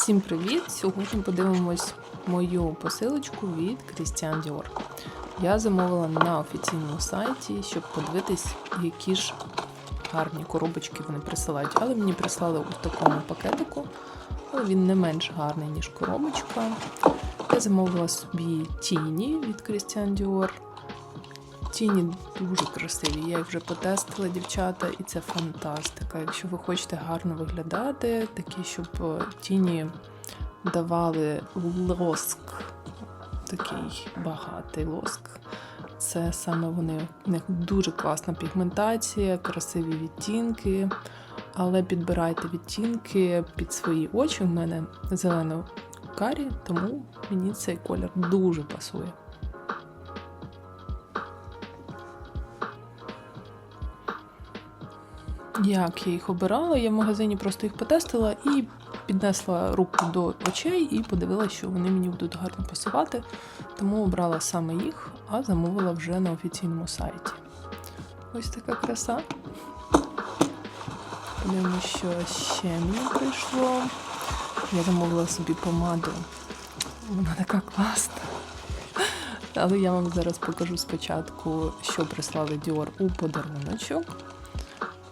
Всім привіт! Сьогодні подивимось мою посилочку від Christian Dior. Я замовила на офіційному сайті, щоб подивитись, які ж гарні коробочки вони присилають. Але мені прислали у такому пакетику. Він не менш гарний, ніж коробочка. Я замовила собі тіні від Christian Dior. Тіні дуже красиві. Я їх вже потестила, дівчата, і це фантастика. Якщо ви хочете гарно виглядати, такі, щоб е, тіні давали лоск, такий багатий лоск. Це саме вони. У них дуже класна пігментація, красиві відтінки. Але підбирайте відтінки під свої очі. У мене зелено карі, тому мені цей колір дуже пасує. Як я їх обирала, я в магазині просто їх потестила і піднесла руку до очей і подивилася, що вони мені будуть гарно пасувати. Тому обрала саме їх, а замовила вже на офіційному сайті. Ось така краса. Подивимося, що ще мені прийшло. Я замовила собі помаду. Вона така класна. Але я вам зараз покажу спочатку, що прислали Dior у подаруночок.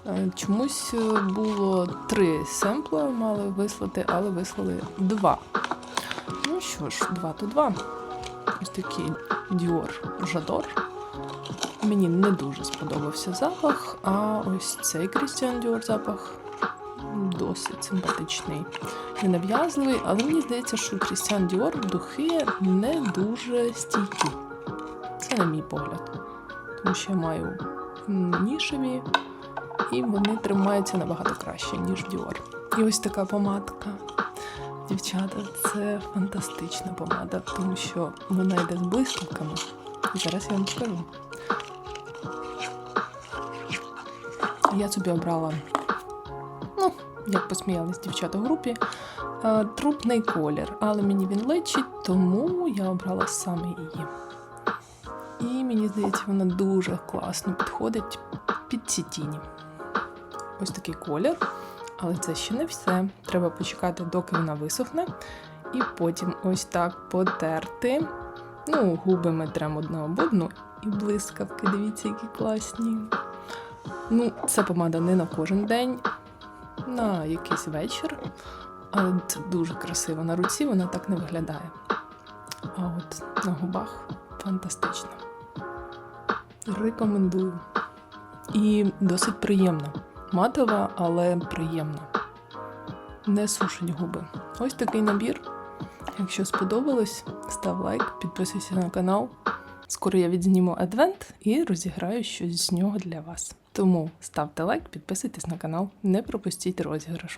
Е, Чомусь е, було три семпла, мали вислати, але вислали два. Ну що ж, два то два. Ось такий Dior Жадор. Мені не дуже сподобався запах, а ось цей Christian Dior запах досить симпатичний. Ненав'язливий, але мені здається, що Christian Dior духи не дуже стійкі. Це на мій погляд. Тому що я маю нішеві, і вони тримаються набагато краще, ніж Dior. І ось така помадка. Дівчата, це фантастична помада, тому що вона йде з блискавками. Зараз я вам покажу. Я собі обрала, ну, як посміялись дівчата в групі, е, трупний колір, але мені він лечить, тому я обрала саме її. І мені здається, вона дуже класно підходить під ці тіні. Ось такий колір. Але це ще не все. Треба почекати, доки вона висохне. І потім ось так потерти. Ну, губи ми тремо одна об одну. І блискавки, дивіться, які класні. Ну, це помада не на кожен день, на якийсь вечір. Але це дуже красиво. На руці вона так не виглядає. А от на губах фантастично. Рекомендую. І досить приємна. Матова, але приємна. Не сушені губи. Ось такий набір. Якщо сподобалось, став лайк, підписуйся на канал. Скоро я відзніму адвент і розіграю щось з нього для вас. Тому ставте лайк, підписуйтесь на канал, не пропустіть розіграшу.